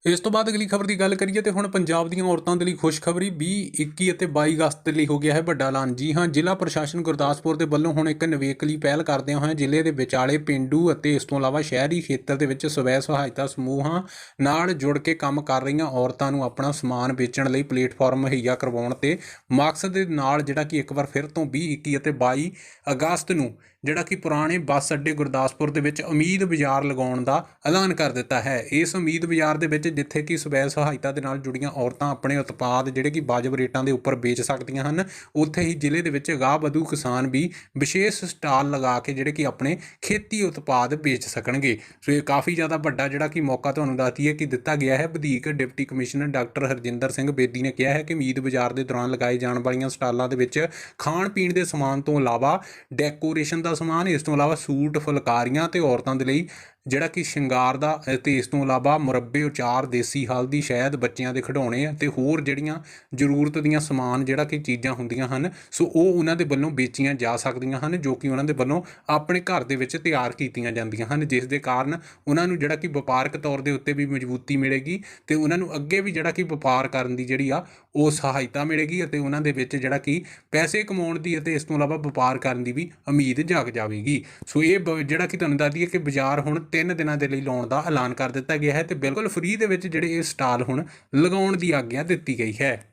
ਇਸ ਤੋਂ ਬਾਅਦ ਅਗਲੀ ਖਬਰ ਦੀ ਗੱਲ ਕਰੀਏ ਤੇ ਹੁਣ ਪੰਜਾਬ ਦੀਆਂ ਔਰਤਾਂ ਦੇ ਲਈ ਖੁਸ਼ਖਬਰੀ 20 21 ਅਤੇ 22 ਅਗਸਤ ਲਈ ਹੋ ਗਿਆ ਹੈ ਵੱਡਾ ਐਲਾਨ। ਜੀ ਹਾਂ, ਜ਼ਿਲ੍ਹਾ ਪ੍ਰਸ਼ਾਸਨ ਗੁਰਦਾਸਪੁਰ ਦੇ ਵੱਲੋਂ ਹੁਣ ਇੱਕ ਨਿਵੇਕਲੀ ਪਹਿਲ ਕਰਦਿਆਂ ਹੋਇਆਂ ਜ਼ਿਲ੍ਹੇ ਦੇ ਵਿਚਾਲੇ ਪਿੰਡੂ ਅਤੇ ਇਸ ਤੋਂ ਇਲਾਵਾ ਸ਼ਹਿਰੀ ਖੇਤਰ ਦੇ ਵਿੱਚ ਸਵੈ ਸਹਾਇਤਾ ਸਮੂਹਾਂ ਨਾਲ ਜੁੜ ਕੇ ਕੰਮ ਕਰ ਰਹੀਆਂ ਔਰਤਾਂ ਨੂੰ ਆਪਣਾ ਸਮਾਨ ਵੇਚਣ ਲਈ ਪਲੇਟਫਾਰਮ ਮੁਹੱਈਆ ਕਰਵਾਉਣ ਤੇ ਮਕਸਦ ਦੇ ਨਾਲ ਜਿਹੜਾ ਕਿ ਇੱਕ ਵਾਰ ਫਿਰ ਤੋਂ 20 21 ਅਤੇ 22 ਅਗਸਤ ਨੂੰ ਜਿਹੜਾ ਕਿ ਪੁਰਾਣੇ ਬੱਸ ਅੱਡੇ ਗੁਰਦਾਸਪੁਰ ਦੇ ਵਿੱਚ ਉਮੀਦ ਬਾਜ਼ਾਰ ਲਗਾਉਣ ਦਾ ਐਲਾਨ ਕਰ ਦਿੱਤਾ ਹੈ। ਇਸ ਉਮੀਦ ਬਾਜ਼ਾਰ ਦੇ ਵਿੱਚ ਜਿੱਥੇ ਕਿ ਸਵੈ ਸਹਾਇਤਾ ਦੇ ਨਾਲ ਜੁੜੀਆਂ ਔਰਤਾਂ ਆਪਣੇ ਉਤਪਾਦ ਜਿਹੜੇ ਕਿ ਵਾਜਬ ਰੇਟਾਂ ਦੇ ਉੱਪਰ ਵੇਚ ਸਕਦੀਆਂ ਹਨ। ਉੱਥੇ ਹੀ ਜ਼ਿਲ੍ਹੇ ਦੇ ਵਿੱਚ ਗਾਹ ਵਧੂ ਕਿਸਾਨ ਵੀ ਵਿਸ਼ੇਸ਼ ਸਟਾਲ ਲਗਾ ਕੇ ਜਿਹੜੇ ਕਿ ਆਪਣੇ ਖੇਤੀ ਉਤਪਾਦ ਵੇਚ ਸਕਣਗੇ। ਸੋ ਇਹ ਕਾਫੀ ਜ਼ਿਆਦਾ ਵੱਡਾ ਜਿਹੜਾ ਕਿ ਮੌਕਾ ਤੁਹਾਨੂੰ ਦੱਸਦੀ ਹੈ ਕਿ ਦਿੱਤਾ ਗਿਆ ਹੈ। ਵਧੀਕ deputy commissioner doctor Harjinder Singh Bedi ਨੇ ਕਿਹਾ ਹੈ ਕਿ ਉਮੀਦ ਬਾਜ਼ਾਰ ਦੇ ਦੌਰਾਨ ਲਗਾਏ ਜਾਣ ਵਾਲੀਆਂ ਸਟਾਲਾਂ ਦੇ ਵਿੱਚ ਖਾਣ ਪੀਣ ਦੇ ਸਮਾਨ ਤੋਂ ਇਲਾਵਾ ਡੈਕੋਰੇਸ਼ਨ ਦਾ ਦਾ ਸਮਾਨ, ਇਸ ਤੋਂ ਇਲਾਵਾ ਸੂਟ, ਫੁਲਕਾਰੀਆਂ ਤੇ ਔਰਤਾਂ ਦੇ ਲਈ ਜਿਹੜਾ ਕਿ ਸ਼ਿੰਗਾਰ ਦਾ ਅਤੇ ਇਸ ਤੋਂ ਇਲਾਵਾ ਮੁਰੱਬੇ, ਉਚਾਰ, ਦੇਸੀ ਹਲਦੀ, ਸ਼ਹਿਦ ਬੱਚਿਆਂ ਦੇ ਖਿਡੌਣੇ ਆ ਤੇ ਹੋਰ ਜਿਹੜੀਆਂ ਜ਼ਰੂਰਤ ਦੀਆਂ ਸਮਾਨ ਜਿਹੜਾ ਕਿ ਚੀਜ਼ਾਂ ਹੁੰਦੀਆਂ ਹਨ, ਸੋ ਉਹ ਉਹਨਾਂ ਦੇ ਵੱਲੋਂ ਵੇਚੀਆਂ ਜਾ ਸਕਦੀਆਂ ਹਨ, ਜੋ ਕਿ ਉਹਨਾਂ ਦੇ ਵੱਲੋਂ ਆਪਣੇ ਘਰ ਦੇ ਵਿੱਚ ਤਿਆਰ ਕੀਤੀਆਂ ਜਾਂਦੀਆਂ ਹਨ, ਜਿਸ ਦੇ ਕਾਰਨ ਉਹਨਾਂ ਨੂੰ ਜਿਹੜਾ ਕਿ ਵਪਾਰਕ ਤੌਰ ਦੇ ਉੱਤੇ ਵੀ ਮਜ਼ਬੂਤੀ ਮਿਲੇਗੀ ਤੇ ਉਹਨਾਂ ਨੂੰ ਅੱਗੇ ਵੀ ਜਿਹੜਾ ਕਿ ਵਪਾਰ ਕਰਨ ਦੀ ਜਿਹੜੀ ਆ ਉਹ ਸਹਾਇਤਾ ਮਿਲੇਗੀ ਅਤੇ ਉਹਨਾਂ ਦੇ ਵਿੱਚ ਜਿਹੜਾ ਕਿ ਪੈਸੇ ਕਮਾਉਣ ਦੀ ਅਤੇ ਇਸ ਤੋਂ ਇਲਾਵਾ ਵਪਾਰ ਕਰਨ ਦੀ ਵੀ ਉਮੀਦ ਜਾਗ ਜਾਵੇਗੀ। ਸੋ ਇਹ ਬ- ਜਿਹੜਾ ਕਿ ਤੁਹਾਨੂੰ ਦੱਸਦੀ ਹੈ ਕਿ ਬਾਜ਼ਾਰ ਹੁਣ 3 ਦਿਨਾਂ ਦੇ ਲਈ ਲਾਉਣ ਦਾ ਐਲਾਨ ਕਰ ਦਿੱਤਾ ਗਿਆ ਹੈ ਤੇ ਬਿਲਕੁਲ ਫ੍ਰੀ ਦੇ ਵਿੱਚ ਜਿਹੜੇ ਇਹ ਸਟਾਲ ਹੁਣ ਲਗਾਉਣ ਦੀ ਆਗਿਆ ਦਿੱਤੀ ਗਈ ਹੈ।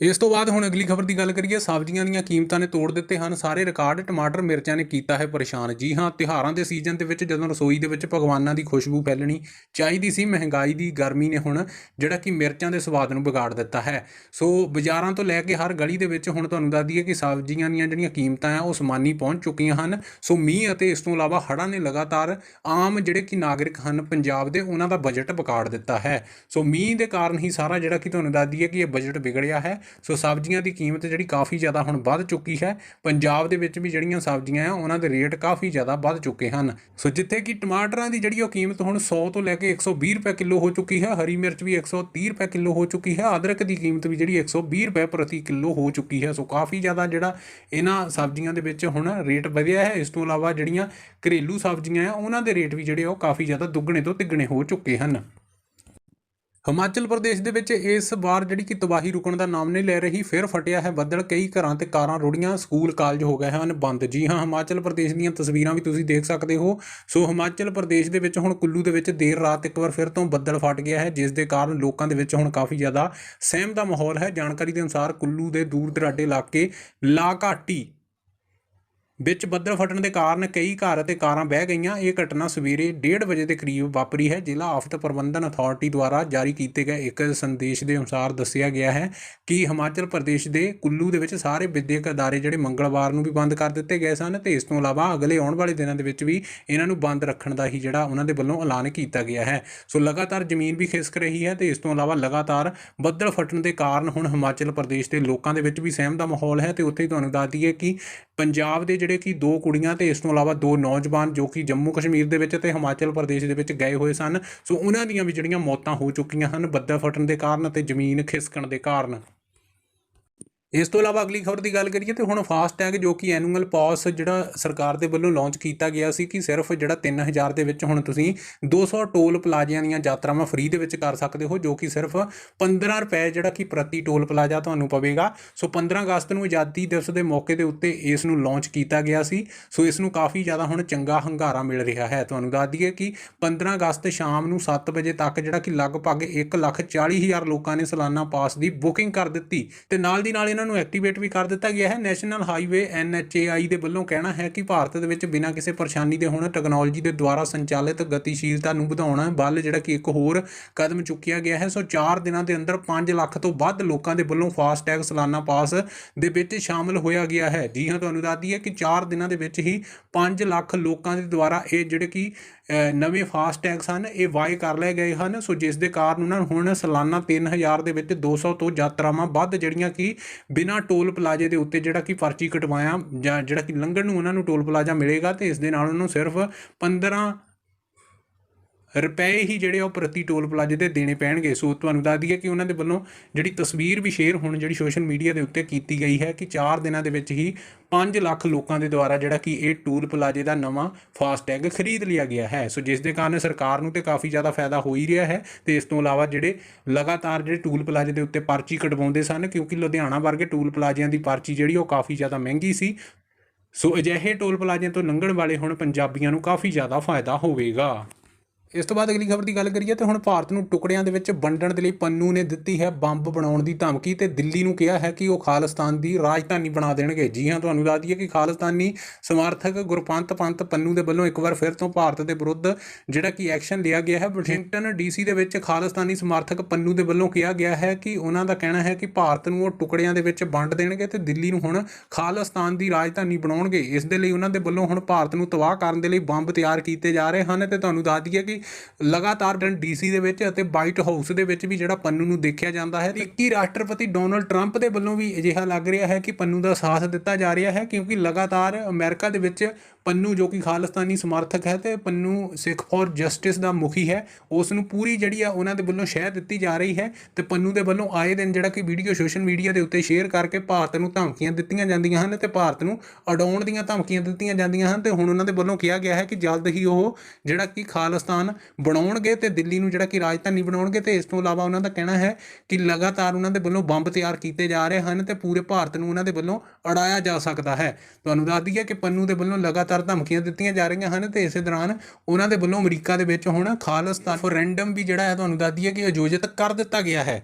ਇਸ ਤੋਂ ਬਾਅਦ ਹੁਣ ਅਗਲੀ ਖਬਰ ਦੀ ਗੱਲ ਕਰੀਏ, ਸਬਜ਼ੀਆਂ ਦੀਆਂ ਕੀਮਤਾਂ ਨੇ ਤੋੜ ਦਿੱਤੇ ਹਨ। ਸਾਰੇ ਰਿਕਾਰਡ ਟਮਾਟਰ ਮਿਰਚਾਂ ਨੇ ਕੀਤਾ ਹੈ ਪਰੇਸ਼ਾਨ। ਜੀ ਹਾਂ, ਤਿਉਹਾਰਾਂ ਦੇ ਸੀਜ਼ਨ ਦੇ ਵਿੱਚ ਜਦੋਂ ਰਸੋਈ ਦੇ ਵਿੱਚ ਭਗਵਾਨਾਂ ਦੀ ਖੁਸ਼ਬੂ ਫੈਲਣੀ ਚਾਹੀਦੀ ਸੀ, ਮਹਿੰਗਾਈ ਦੀ ਗਰਮੀ ਨੇ ਹੁਣ ਜਿਹੜਾ ਕਿ ਮਿਰਚਾਂ ਦੇ ਸਵਾਦ ਨੂੰ ਵਿਗਾੜ ਦਿੱਤਾ ਹੈ। ਸੋ ਬਾਜ਼ਾਰਾਂ ਤੋਂ ਲੈ ਕੇ ਹਰ ਗਲੀ ਦੇ ਵਿੱਚ ਹੁਣ ਤੁਹਾਨੂੰ ਦੱਸ ਦਈਏ ਕਿ ਸਬਜ਼ੀਆਂ ਦੀਆਂ ਜਿਹੜੀਆਂ ਕੀਮਤਾਂ ਆ, ਉਹ ਸਮਾਨੀ ਪਹੁੰਚ ਚੁੱਕੀਆਂ ਹਨ। ਸੋ ਮੀਂਹ ਅਤੇ ਇਸ ਤੋਂ ਇਲਾਵਾ ਹੜ੍ਹਾਂ ਨੇ ਲਗਾਤਾਰ ਆਮ ਜਿਹੜੇ ਕਿ ਨਾਗਰਿਕ ਹਨ ਪੰਜਾਬ ਦੇ, ਉਹਨਾਂ ਦਾ ਬਜਟ ਵਿਗਾੜ ਦਿੱਤਾ ਹੈ। ਸੋ ਮੀਂਹ ਦੇ ਕਾਰਨ ਹੀ ਸਾਰਾ ਜਿਹੜਾ ਕਿ ਤੁਹਾਨੂੰ ਦੱਸ ਦਈਏ ਕਿ ਇਹ ਬਜਟ ਵਿਗੜਿਆ ਹੈ। ਸੋ ਸਬਜ਼ੀਆਂ ਦੀ ਕੀਮਤ ਜਿਹੜੀ ਕਾਫੀ ਜ਼ਿਆਦਾ ਹੁਣ ਵੱਧ ਚੁੱਕੀ ਹੈ। ਪੰਜਾਬ ਦੇ ਵਿੱਚ ਵੀ ਜਿਹੜੀਆਂ ਸਬਜ਼ੀਆਂ ਆ, ਉਹਨਾਂ ਦੇ ਰੇਟ ਕਾਫੀ ਜ਼ਿਆਦਾ ਵੱਧ ਚੁੱਕੇ ਹਨ। ਸੋ ਜਿੱਥੇ ਕਿ ਟਮਾਟਰਾਂ ਦੀ ਜਿਹੜੀ ਉਹ ਕੀਮਤ ਹੁਣ 100 ਤੋਂ ਲੈ ਕੇ 120 ਰੁਪਏ ਕਿਲੋ ਹੋ ਚੁੱਕੀ ਹੈ, ਹਰੀ ਮਿਰਚ ਵੀ 130 ਰੁਪਏ ਕਿਲੋ ਹੋ ਚੁੱਕੀ ਹੈ, ਅਦਰਕ ਦੀ ਕੀਮਤ ਵੀ ਜਿਹੜੀ 120 ਰੁਪਏ ਪ੍ਰਤੀ ਕਿਲੋ ਹੋ ਚੁੱਕੀ ਹੈ। ਸੋ ਕਾਫੀ ਜ਼ਿਆਦਾ ਜਿਹੜਾ ਇਹਨਾਂ ਸਬਜ਼ੀਆਂ ਦੇ ਵਿੱਚ ਹੁਣ ਰੇਟ ਵਧਿਆ ਹੈ। ਇਸ ਤੋਂ ਇਲਾਵਾ ਜਿਹੜੀਆਂ ਘਰੇਲੂ ਸਬਜ਼ੀਆਂ ਆ, ਉਹਨਾਂ ਦੇ ਰੇਟ ਵੀ ਜਿਹੜੇ ਉਹ ਕਾਫੀ ਜ਼ਿਆਦਾ ਦੁੱਗਣੇ ਤੋਂ ਤਿੱਗਣੇ ਹੋ ਚੁੱਕੇ ਹਨ। ਹਿਮਾਚਲ ਪ੍ਰਦੇਸ਼ ਦੇ ਵਿੱਚ ਇਸ ਵਾਰ ਜਿਹੜੀ ਕਿ ਤਬਾਹੀ ਰੁਕਣ ਦਾ ਨਾਮ ਨਹੀਂ ਲੈ ਰਹੀ, ਫਿਰ ਫਟਿਆ ਹੈ ਬੱਦਲ। ਕਈ ਘਰਾਂ ਤੇ ਕਾਰਾਂ, ਰੁੜੀਆਂ, ਸਕੂਲ, ਕਾਲਜ ਹੋ ਗਏ ਹਨ ਬੰਦ। ਜੀ ਹਾਂ, ਹਿਮਾਚਲ ਪ੍ਰਦੇਸ਼ ਦੀਆਂ ਤਸਵੀਰਾਂ ਵੀ ਤੁਸੀਂ ਦੇਖ ਸਕਦੇ ਹੋ। ਸੋ ਹਿਮਾਚਲ ਪ੍ਰਦੇਸ਼ ਦੇ ਵਿੱਚ ਹੁਣ ਕੁੱਲੂ ਦੇ ਵਿੱਚ ਦੇਰ ਰਾਤ ਇੱਕ ਵਾਰ ਫਿਰ ਤੋਂ ਬੱਦਲ ਫਟ ਗਿਆ ਹੈ, ਜਿਸ ਦੇ ਕਾਰਨ ਲੋਕਾਂ ਦੇ ਵਿੱਚ ਹੁਣ ਕਾਫੀ ਜ਼ਿਆਦਾ ਸਹਿਮ ਦਾ ਮਾਹੌਲ ਹੈ। ਜਾਣਕਾਰੀ ਦੇ ਅਨੁਸਾਰ ਕੁੱਲੂ ਦੇ ਦੂਰ ਦਰਾਡੇ ਇਲਾਕੇ ਲਾ ਘਾਟੀ ਵਿੱਚ ਬੱਦਲ ਫਟਣ ਦੇ ਕਾਰਨ ਕਈ ਘਰ ਅਤੇ ਕਾਰਾਂ ਬਹਿ ਗਈਆਂ। ਇਹ ਘਟਨਾ ਸਵੇਰੇ 1:30 ਵਜੇ ਦੇ ਕਰੀਬ ਵਾਪਰੀ ਹੈ। ਜ਼ਿਲ੍ਹਾ ਆਫਤ ਪ੍ਰਬੰਧਨ ਅਥਾਰਟੀ ਦੁਆਰਾ ਜਾਰੀ ਕੀਤੇ ਗਏ ਇੱਕ ਸੰਦੇਸ਼ ਦੇ ਅਨੁਸਾਰ ਦੱਸਿਆ ਗਿਆ ਹੈ ਕਿ ਹਿਮਾਚਲ ਪ੍ਰਦੇਸ਼ ਦੇ ਕੁੱਲੂ ਦੇ ਵਿੱਚ ਸਾਰੇ ਵਿਦਿਅਕ ਅਦਾਰੇ ਜਿਹੜੇ ਮੰਗਲਵਾਰ ਨੂੰ ਵੀ ਬੰਦ ਕਰ ਦਿੱਤੇ ਗਏ ਸਨ ਤੇ ਇਸ ਤੋਂ ਇਲਾਵਾ ਅਗਲੇ ਆਉਣ ਵਾਲੇ ਦਿਨਾਂ ਦੇ ਵਿੱਚ ਵੀ ਇਹਨਾਂ ਨੂੰ ਬੰਦ ਰੱਖਣ ਦਾ ਹੀ ਜਿਹੜਾ ਉਹਨਾਂ ਦੇ ਵੱਲੋਂ ਐਲਾਨ ਕੀਤਾ ਗਿਆ ਹੈ। ਸੋ ਲਗਾਤਾਰ ਜ਼ਮੀਨ ਵੀ ਖਿਸਕ ਰਹੀ ਹੈ ਤੇ ਇਸ ਤੋਂ ਇਲਾਵਾ ਲਗਾਤਾਰ ਬੱਦਲ ਫਟਣ ਦੇ ਕਾਰਨ ਹੁਣ ਹਿਮਾਚਲ ਪ੍ਰਦੇਸ਼ ਦੇ ਲੋਕਾਂ ਦੇ ਵਿੱਚ ਵੀ ਸਹਿਮ ਦਾ ਮਾਹੌਲ ਹੈ ਤੇ ਉੱਥੇ ਹੀ ਤੁਹਾਨੂੰ ਦੱਸ ਦਈਏ ਕਿ ਪੰਜਾਬ ਦੇ ਜਿਹੜੇ ਕਿ ਦੋ ਕੁੜੀਆਂ ਤੇ ਇਸ ਤੋਂ ਇਲਾਵਾ ਦੋ ਨੌਜਵਾਨ ਜੋ ਕਿ ਜੰਮੂ ਕਸ਼ਮੀਰ ਦੇ ਵਿੱਚ ਤੇ ਹਿਮਾਚਲ ਪ੍ਰਦੇਸ਼ ਦੇ ਵਿੱਚ ਗਏ ਹੋਏ ਸਨ। ਸੋ ਉਹਨਾਂ ਦੀਆਂ ਵੀ ਜਿਹੜੀਆਂ ਮੌਤਾਂ ਹੋ ਚੁੱਕੀਆਂ ਹਨ ਬੱਦਲ ਫਟਣ ਦੇ ਕਾਰਨ ਅਤੇ ਜ਼ਮੀਨ ਖਿਸਕਣ ਦੇ ਕਾਰਨ। ਇਸ ਤੋਂ ਇਲਾਵਾ ਅਗਲੀ ਖਬਰ ਦੀ ਗੱਲ ਕਰੀਏ ਤੇ ਹੁਣ ਫਾਸਟੈਗ ਜੋ ਕਿ ਐਨੂਅਲ ਪਾਸ ਜਿਹੜਾ ਸਰਕਾਰ ਦੇ ਵੱਲੋਂ ਲਾਂਚ ਕੀਤਾ ਗਿਆ ਸੀ ਕਿ ਸਿਰਫ ਜਿਹੜਾ 3000 ਦੇ ਵਿੱਚ ਹੁਣ ਤੁਸੀਂ 200 ਟੋਲ ਪਲਾਜ਼ਿਆਂ ਦੀਆਂ ਯਾਤਰਾਵਾਂ ਫ੍ਰੀ ਦੇ ਵਿੱਚ ਕਰ ਸਕਦੇ ਹੋ ਜੋ ਕਿ ਸਿਰਫ 15 ਰੁਪਏ ਜਿਹੜਾ ਕਿ ਪ੍ਰਤੀ ਟੋਲ ਪਲਾਜ਼ਾ ਤੁਹਾਨੂੰ ਪਵੇਗਾ। ਸੋ 15 ਅਗਸਤ ਨੂੰ ਆਜ਼ਾਦੀ ਦਿਵਸ ਦੇ ਮੌਕੇ ਦੇ ਉੱਤੇ ਇਸ ਨੂੰ ਲਾਂਚ ਕੀਤਾ ਗਿਆ ਸੀ। ਸੋ ਇਸ ਨੂੰ ਕਾਫੀ ਜ਼ਿਆਦਾ ਹੁਣ ਚੰਗਾ ਹੰਗਾਰਾ ਮਿਲ ਰਿਹਾ ਹੈ। ਤੁਹਾਨੂੰ ਦੱਸ ਦਈਏ ਕਿ 15 ਅਗਸਤ ਸ਼ਾਮ ਨੂੰ 7 ਵਜੇ ਤੱਕ ਜਿਹੜਾ ਕਿ ਲਗਭਗ 1,40,000 ਲੋਕਾਂ ਨੇ ਸਾਲਾਨਾ ਪਾਸ ਦੀ ਬੁਕਿੰਗ ਕਰ ਦਿੱਤੀ ਤੇ ਨਾਲ ਦੀ ਨਾਲ ਇਹਨਾਂ ਨੂੰ ਐਕਟੀਵੇਟ ਵੀ ਕਰ ਦਿੱਤਾ ਗਿਆ ਹੈ। ਨੈਸ਼ਨਲ ਹਾਈਵੇ NHAI ਦੇ ਵੱਲੋਂ ਕਹਿਣਾ ਹੈ ਕਿ ਭਾਰਤ ਦੇ ਵਿੱਚ ਬਿਨਾਂ ਕਿਸੇ ਪਰੇਸ਼ਾਨੀ ਦੇ ਹੁਣ ਟੈਕਨੋਲੋਜੀ ਦੇ ਦੁਆਰਾ ਸੰਚਾਲਿਤ ਗਤੀਸ਼ੀਲਤਾ ਨੂੰ ਵਧਾਉਣਾ ਵੱਲ ਜਿਹੜਾ ਕਿ ਇੱਕ ਹੋਰ ਕਦਮ ਚੁੱਕਿਆ ਗਿਆ ਹੈ। ਸੋ 4 ਦਿਨਾਂ ਦੇ ਅੰਦਰ 5 ਲੱਖ ਤੋਂ ਵੱਧ ਲੋਕਾਂ ਦੇ ਵੱਲੋਂ ਫਾਸਟੈਗ ਸਾਲਾਨਾ ਪਾਸ ਦੇ ਵਿੱਚ ਸ਼ਾਮਲ ਹੋਇਆ ਗਿਆ ਹੈ। ਜੀ ਹਾਂ ਤੁਹਾਨੂੰ ਦੱਸ ਦਈਏ ਕਿ 4 ਦਿਨਾਂ ਦੇ ਵਿੱਚ ਹੀ 5 ਲੱਖ ਲੋਕਾਂ ਦੇ ਦੁਆਰਾ ਇਹ ਜਿਹੜੇ ਕਿ ਅ, ਨਵੇਂ ਫਾਸਟੈਗ ਸਨ ਇਹ ਵਾਏ ਕਰ ਲਏ ਗਏ ਹਨ। ਸੋ ਜਿਸ ਦੇ ਕਾਰਨ ਉਹਨਾਂ ਨੂੰ ਹੁਣ ਸਾਲਾਨਾ 3000 ਦੇ ਵਿੱਚ 200 ਤੋਂ ਯਾਤਰਾਵਾਂ ਵੱਧ ਜਿਹੜੀਆਂ ਕਿ ਬਿਨਾਂ ਟੋਲ ਪਲਾਜ਼ੇ ਦੇ ਉੱਤੇ ਜਿਹੜਾ ਕਿ ਪਰਚੀ ਕਟਵਾਇਆ ਜਾਂ ਜਿਹੜਾ ਕਿ ਲੰਘਣ ਨੂੰ ਉਹਨਾਂ ਨੂੰ ਟੋਲ ਪਲਾਜ਼ਾ ਮਿਲੇਗਾ ਤੇ ਇਸ ਦੇ ਨਾਲ ਉਹਨਾਂ ਨੂੰ ਸਿਰਫ 15 ਰੁਪਏ ਹੀ ਜਿਹੜੇ ਉਹ ਪ੍ਰਤੀ ਟੋਲ ਪਲਾਜ਼ੇ ਤੇ ਦੇਣੇ ਪੈਣਗੇ। ਸੋ ਤੁਹਾਨੂੰ ਦੱਸ ਦਈਏ ਕਿ ਉਹਨਾਂ ਦੇ ਵੱਲੋਂ ਜਿਹੜੀ ਤਸਵੀਰ ਵੀ ਸ਼ੇਅਰ ਹੁਣ ਜਿਹੜੀ ਸੋਸ਼ਲ ਮੀਡੀਆ ਦੇ ਉੱਤੇ ਕੀਤੀ ਗਈ ਹੈ ਕਿ 4 ਦਿਨਾਂ ਦੇ ਵਿੱਚ ਹੀ 5 ਲੱਖ ਲੋਕਾਂ ਦੇ ਦੁਆਰਾ ਜਿਹੜਾ ਕਿ ਇਹ ਟੋਲ ਪਲਾਜ਼ੇ ਦਾ ਨਵਾਂ ਫਾਸਟੈਗ ਖਰੀਦ ਲਿਆ ਗਿਆ ਹੈ। ਸੋ ਜਿਸ ਦੇ ਕਾਰਨ ਸਰਕਾਰ ਨੂੰ ਤੇ ਕਾਫੀ ਜ਼ਿਆਦਾ ਫਾਇਦਾ ਹੋ ਹੀ ਰਿਹਾ ਹੈ ਤੇ ਇਸ ਤੋਂ ਇਲਾਵਾ ਜਿਹੜੇ ਲਗਾਤਾਰ ਜਿਹੜੇ ਟੂਲ ਪਲਾਜ਼ੇ ਦੇ ਉੱਤੇ ਪਰਚੀ ਕਟਵਾਉਂਦੇ ਸਨ, ਕਿਉਂਕਿ ਲੁਧਿਆਣਾ ਵਰਗੇ ਟੂਲ ਪਲਾਜ਼ਿਆਂ ਦੀ ਪਰਚੀ ਜਿਹੜੀ ਉਹ ਕਾਫੀ ਜ਼ਿਆਦਾ ਮਹਿੰਗੀ ਸੀ। ਸੋ ਅਜਿਹੇ ਟੋਲ ਪਲਾਜ਼ਿਆਂ ਤੋਂ ਲੰਘਣ ਵਾਲੇ ਹੁਣ ਪੰਜਾਬੀਆਂ ਨੂੰ ਕਾਫੀ ਜ਼ਿਆਦਾ ਫਾਇਦਾ ਹੋਵੇਗਾ। ਇਸ ਤੋਂ ਬਾਅਦ ਅਗਲੀ ਖਬਰ ਦੀ ਗੱਲ ਕਰੀਏ ਤਾਂ ਹੁਣ ਭਾਰਤ ਨੂੰ ਟੁਕੜਿਆਂ ਦੇ ਵਿੱਚ ਵੰਡਣ ਦੇ ਲਈ ਪੰਨੂ ਨੇ ਦਿੱਤੀ ਹੈ ਬੰਬ ਬਣਾਉਣ ਦੀ ਧਮਕੀ ਤੇ ਦਿੱਲੀ ਨੂੰ ਕਿਹਾ ਹੈ ਕਿ ਉਹ ਖਾਲਿਸਤਾਨ ਦੀ ਰਾਜਧਾਨੀ ਬਣਾ ਦੇਣਗੇ। ਜੀ ਹਾਂ, ਤੁਹਾਨੂੰ ਦੱਸ ਦਈਏ ਕਿ ਖਾਲਿਸਤਾਨੀ ਸਮਰਥਕ ਗੁਰਪੰਤ ਪੰਤ ਪੰਨੂ ਦੇ ਵੱਲੋਂ ਇੱਕ ਵਾਰ ਫਿਰ ਤੋਂ ਭਾਰਤ ਦੇ ਵਿਰੁੱਧ ਜਿਹੜਾ ਕਿ ਐਕਸ਼ਨ ਲਿਆ ਗਿਆ ਹੈ ਵਾਸ਼ਿੰਗਟਨ ਡੀਸੀ ਦੇ ਵਿੱਚ ਖਾਲਿਸਤਾਨੀ ਸਮਰਥਕ ਪੰਨੂ ਦੇ ਵੱਲੋਂ ਕਿਹਾ ਗਿਆ ਹੈ ਕਿ ਉਹਨਾਂ ਦਾ ਕਹਿਣਾ ਹੈ ਕਿ ਭਾਰਤ ਨੂੰ ਉਹ ਟੁਕੜਿਆਂ ਦੇ ਵਿੱਚ ਵੰਡ ਦੇਣਗੇ ਤੇ ਦਿੱਲੀ ਨੂੰ ਹੁਣ ਖਾਲਿਸਤਾਨ ਦੀ ਰਾਜਧਾਨੀ ਬਣਾਉਣਗੇ। ਇਸ ਦੇ ਲਈ ਉਹਨਾਂ ਦੇ ਵੱਲੋਂ ਹੁਣ ਭਾਰਤ ਨੂੰ ਤਬਾਹ ਕਰਨ ਦੇ ਲਈ ਬੰਬ ਤਿਆਰ ਕੀਤੇ ਜਾ ਰਹੇ ਹਨ ਤੇ ਤੁਹਾਨੂੰ ਦੱਸ ਦਈਏ ਕਿ ਲਗਾਤਾਰ ਡੀਸੀ ਦੇ ਵਿੱਚ ਅਤੇ ਵਾਈਟ ਹਾਊਸ ਦੇ ਵਿੱਚ ਵੀ ਜਿਹੜਾ ਪੰਨੂ ਨੂੰ ਦੇਖਿਆ ਜਾਂਦਾ ਹੈ, ਤੇ ਰਾਸ਼ਟਰਪਤੀ ਡੋਨਲਡ ਟਰੰਪ ਦੇ ਵੱਲੋਂ ਵੀ ਅਜਿਹਾ ਲੱਗ ਰਿਹਾ ਹੈ ਕਿ ਪੰਨੂ ਦਾ ਸਾਥ ਦਿੱਤਾ ਜਾ ਰਿਹਾ ਹੈ? ਕਿਉਂਕਿ ਲਗਾਤਾਰ ਅਮਰੀਕਾ ਦੇ ਵਿੱਚ ਪੰਨੂ ਜੋ ਕਿ ਖਾਲਿਸਤਾਨੀ ਸਮਰਥਕ ਹੈ ਤੇ ਪੰਨੂ ਸਿੱਖ ਫॉर ਜਸਟਿਸ ਦਾ ਮੁਖੀ ਹੈ, ਉਸ ਨੂੰ ਪੂਰੀ ਜਿਹੜੀ ਆ ਉਹਨਾਂ ਦੇ ਵੱਲੋਂ ਸ਼ਹਿ ਦਿੱਤੀ ਜਾ ਰਹੀ ਹੈ ਤੇ ਪੰਨੂ ਦੇ ਵੱਲੋਂ ਆਏ ਦਿਨ ਜਿਹੜਾ ਕਿ ਵੀਡੀਓ ਸੋਸ਼ਲ ਮੀਡੀਆ ਦੇ ਉੱਤੇ ਸ਼ੇਅਰ ਕਰਕੇ ਭਾਰਤ ਨੂੰ ਧਮਕੀਆਂ ਦਿੱਤੀਆਂ ਜਾਂਦੀਆਂ ਹਨ ਤੇ ਭਾਰਤ ਨੂੰ ਅਡਾਉਣ ਦੀਆਂ ਧਮਕੀਆਂ ਦਿੱਤੀਆਂ ਜਾਂਦੀਆਂ ਹਨ ਤੇ ਹੁਣ ਉਹਨਾਂ ਦੇ ਵੱਲੋਂ ਕਿਹਾ ਗਿਆ ਹੈ ਕਿ ਜਲਦ ਹੀ ਉਹ ਜਿਹੜਾ ਕਿ ਖਾਲਿਸਤਾਨ ਬਣਾਉਣਗੇ ਤੇ ਦਿੱਲੀ ਨੂੰ ਜਿਹੜਾ ਕਿ ਰਾਜਧਾਨੀ ਬਣਾਉਣਗੇ ਤੇ ਇਸ ਤੋਂ ਇਲਾਵਾ ਉਹਨਾਂ ਦਾ ਕਹਿਣਾ ਹੈ ਕਿ ਲਗਾਤਾਰ ਉਹਨਾਂ ਦੇ ਵੱਲੋਂ ਬੰਬ ਤਿਆਰ ਕੀਤੇ ਜਾ ਰਹੇ ਹਨ ਤੇ ਪੂਰੇ ਭਾਰਤ ਨੂੰ ਉਹਨਾਂ ਦੇ ਵੱਲੋਂ ਅੜਾਇਆ ਜਾ ਸਕਦਾ ਹੈ। ਤੁਹਾਨੂੰ ਦੱਸ ਦਈਏ ਕਿ ਪੰਨੂ ਦੇ ਵੱਲੋਂ ਲਗਾਤਾਰ ਧਮਕੀਆਂ ਦਿੱਤੀਆਂ ਜਾ ਰਹੀਆਂ ਹਨ ਤੇ ਇਸੇ ਦੌਰਾਨ ਉਹਨਾਂ ਦੇ ਵੱਲੋਂ ਅਮਰੀਕਾ ਦੇ ਵਿੱਚ ਹੁਣ ਖਾਲਿਸਤਾਨ ਰੈਂਡਮ ਵੀ ਜਿਹੜਾ ਹੈ, ਤੁਹਾਨੂੰ ਦੱਸ ਦਈਏ ਕਿ ਆਯੋਜਿਤ ਕਰ ਦਿੱਤਾ ਗਿਆ ਹੈ।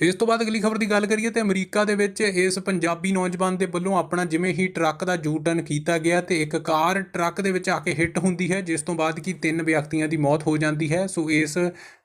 ਇਸ ਤੋਂ ਬਾਅਦ ਅਗਲੀ ਖਬਰ ਦੀ ਗੱਲ ਕਰੀਏ ਤੇ ਅਮਰੀਕਾ ਦੇ ਵਿੱਚ ਇਸ ਪੰਜਾਬੀ ਨੌਜਵਾਨ ਦੇ ਵੱਲੋਂ ਆਪਣਾ ਜਿਵੇਂ ਹੀ ਟਰੱਕ ਦਾ ਯੂ ਟਰਨ ਕੀਤਾ ਗਿਆ ਤੇ ਇੱਕ ਕਾਰ ਟਰੱਕ ਦੇ ਵਿੱਚ ਆ ਕੇ ਹਿੱਟ ਹੁੰਦੀ ਹੈ, ਜਿਸ ਤੋਂ ਬਾਅਦ ਕਿ ਤਿੰਨ ਵਿਅਕਤੀਆਂ ਦੀ ਮੌਤ ਹੋ ਜਾਂਦੀ ਹੈ। ਸੋ ਇਸ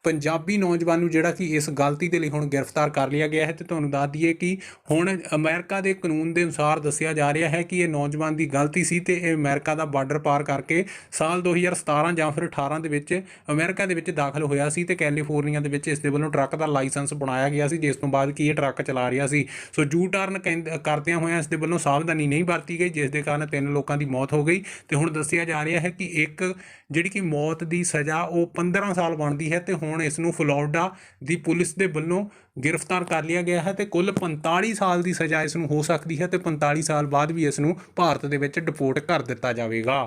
ਪੰਜਾਬੀ ਨੌਜਵਾਨ ਨੂੰ ਜਿਹੜਾ ਕਿ ਇਸ ਗਲਤੀ ਦੇ ਲਈ ਹੁਣ ਗ੍ਰਿਫਤਾਰ ਕਰ ਲਿਆ ਗਿਆ ਹੈ ਤੇ ਤੁਹਾਨੂੰ ਦੱਸ ਦਈਏ ਕਿ ਹੁਣ ਅਮਰੀਕਾ ਦੇ ਕਾਨੂੰਨ ਦੇ ਅਨੁਸਾਰ ਦੱਸਿਆ ਜਾ ਰਿਹਾ ਹੈ ਕਿ ਇਹ ਨੌਜਵਾਨ ਦੀ ਗਲਤੀ ਸੀ ਤੇ ਇਹ ਅਮਰੀਕਾ ਦਾ ਬਾਰਡਰ ਪਾਰ ਕਰਕੇ ਸਾਲ 2017 ਜਾਂ ਫਿਰ 18 ਦੇ ਵਿੱਚ ਅਮਰੀਕਾ ਦੇ ਵਿੱਚ ਦਾਖਲ ਹੋਇਆ ਸੀ ਤੇ ਕੈਲੀਫੋਰਨੀਆ ਦੇ ਵਿੱਚ ਇਸ ਦੇ ਵੱਲੋਂ ਟਰੱਕ ਦਾ ਲਾਇਸੈਂਸ ਬਣਾਇਆ ਗਿਆ ਸੀ, ਜਿਸ ਤੋਂ ਬਾਅਦ ਕੀ ਇਹ ਟਰੱਕ ਚਲਾ ਰਿਹਾ ਸੀ। ਸੋ ਜੂ ਟਰਨ ਕਰਦਿਆਂ ਹੋਇਆਂ ਇਸ ਦੇ ਵੱਲੋਂ ਸਾਵਧਾਨੀ ਨਹੀਂ ਵਰਤੀ ਗਈ, ਜਿਸ ਦੇ ਕਾਰਨ ਤਿੰਨ ਲੋਕਾਂ ਦੀ ਮੌਤ ਹੋ ਗਈ ਤੇ ਹੁਣ ਦੱਸਿਆ ਜਾ ਰਿਹਾ ਹੈ ਕਿ ਇੱਕ ਜਿਹੜੀ ਕਿ ਮੌਤ ਦੀ ਸਜ਼ਾ ਉਹ 15 ਸਾਲ ਬਣਦੀ ਹੈ ਤੇ ਹੁਣ ਇਸ ਨੂੰ ਫਲੋਰਡਾ ਦੀ ਪੁਲਿਸ ਦੇ ਵੱਲੋਂ ਗ੍ਰਿਫਤਾਰ ਕਰ ਲਿਆ ਗਿਆ ਹੈ ਤੇ ਕੁੱਲ 45 ਸਾਲ ਦੀ ਸਜ਼ਾ ਇਸ ਨੂੰ ਹੋ ਸਕਦੀ ਹੈ ਤੇ 45 ਸਾਲ ਬਾਅਦ ਵੀ ਇਸ ਨੂੰ ਭਾਰਤ ਦੇ ਵਿੱਚ ਡਿਪੋਰਟ ਕਰ ਦਿੱਤਾ ਜਾਵੇਗਾ।